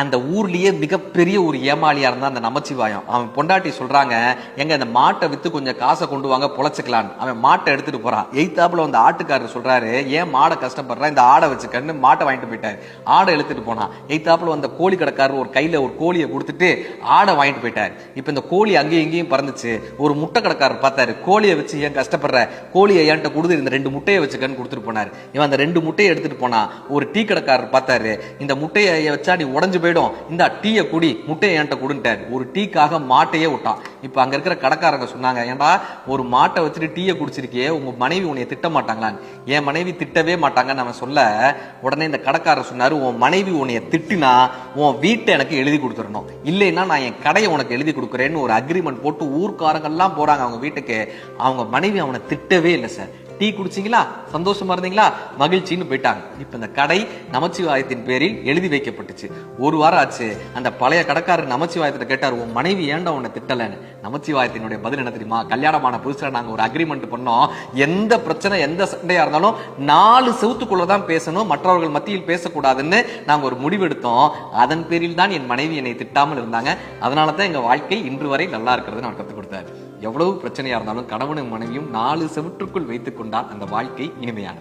அந்த ஊர்லேயே மிகப்பெரிய ஒரு ஏமாளியாக இருந்தால் அந்த நமச்சிவாயம். அவன் பொண்டாட்டி சொல்கிறாங்க எங்கள் அந்த மாட்டை விற்று கொஞ்சம் காசை கொண்டு வாங்க பொழைச்சிக்கலான்னு அவன் மாட்டை எடுத்துகிட்டு போகிறான் எய்த்தாப்பில் வந்து ஆட்டுக்காரர் சொல்கிறாரு ஏன் மாடை கஷ்டப்படுறான் இந்த ஆடை வச்சுக்கன்னு மாட்டை வாங்கிட்டு போயிட்டாரு. ஆடை எடுத்துகிட்டு போனான். எய்த்தாப்பில் வந்த கோழி கடைக்காரர் ஒரு கையில் ஒரு கோழியை கொடுத்துட்டு ஆடை வாங்கிட்டு போயிட்டார். இப்போ இந்த கோழி அங்கேயும் இங்கேயும் பறந்துச்சு. ஒரு முட்டை கடைக்காரர் பார்த்தாரு கோழியை வச்சு ஏன் கஷ்டப்படுற? கோழியை ஏன்ட்ட கொடுத்து இந்த ரெண்டு முட்டையை வச்சுக்கன்னு கொடுத்துட்டு போனாரு. இவன் அந்த ரெண்டு முட்டையை எடுத்துகிட்டு போனான். ஒரு டீ கடைக்காரர் பார்த்தாரு இந்த முட்டையை வச்சா நீ உடஞ்சு போயிடும். இந்த டீயை குடி முட்டையை என்கிட்ட கொடுன்ட்டார். ஒரு டீக்காக மாட்டையே விட்டான். இப்போ அங்கே இருக்கிற கடைக்காரங்க சொன்னாங்க ஏன்டா ஒரு மாட்டை வச்சுட்டு டீயை குடிச்சிருக்கியே உங்கள் மனைவி உன்னை திட்ட மாட்டாங்களான்னு. என் மனைவி திட்டவே மாட்டாங்கன்னு அவன் சொல்ல உடனே இந்த கடைக்காரர் சொன்னார் உன் மனைவி உன்னைய திட்டினா உன் வீட்டை எனக்கு எழுதி கொடுத்துடணும். இல்லைன்னா நான் என் கடையை உனக்கு எழுதி கொடுக்குறேன்னு ஒரு அக்ரிமெண்ட் போட்டு ஊர்க்காரங்கள்லாம் போகிறாங்க அவங்க வீட்டுக்கு. அவங்க மனைவி அவனை திட்டவே இல்லை சார். டீ குடிச்சீங்களா? சந்தோஷமா இருந்தீங்களா? மகிழ்ச்சின்னு போயிட்டாங்க. இப்ப இந்த கடை நமச்சிவாயத்தின் பேரில் எழுதி வைக்கப்பட்டுச்சு. ஒரு வாரம் ஆச்சு. அந்த பழைய கடைக்காரர் நமச்சிவாயத்தை கேட்டார் உன் மனைவி ஏண்டா உன்னை திட்டலன்னு? நமச்சிவாயத்தினுடைய பதில் என்ன தெரியுமா? கல்யாணமான புதுசுல நாங்க ஒரு அக்ரிமெண்ட் பண்ணோம். எந்த பிரச்சனை எந்த சண்டையா இருந்தாலும் நாலு செவுத்துக்குள்ள தான் பேசணும். மற்றவர்கள் மத்தியில் பேசக்கூடாதுன்னு நாங்க ஒரு முடிவெடுத்தோம். அதன் பேரில் தான் என் மனைவி என்னை திட்டாமல் இருந்தாங்க. அதனால தான் எங்க வாழ்க்கை இன்று வரை நல்லா இருக்கிறது நான் கற்றுக் கொடுத்தாரு. எவ்வளவு பிரச்சனையா இருந்தாலும் கணவனும் மனைவியும் நாலு செவற்றுக்குள் வைத்துக் கொண்டால் அந்த வாழ்க்கை இனிமையானது.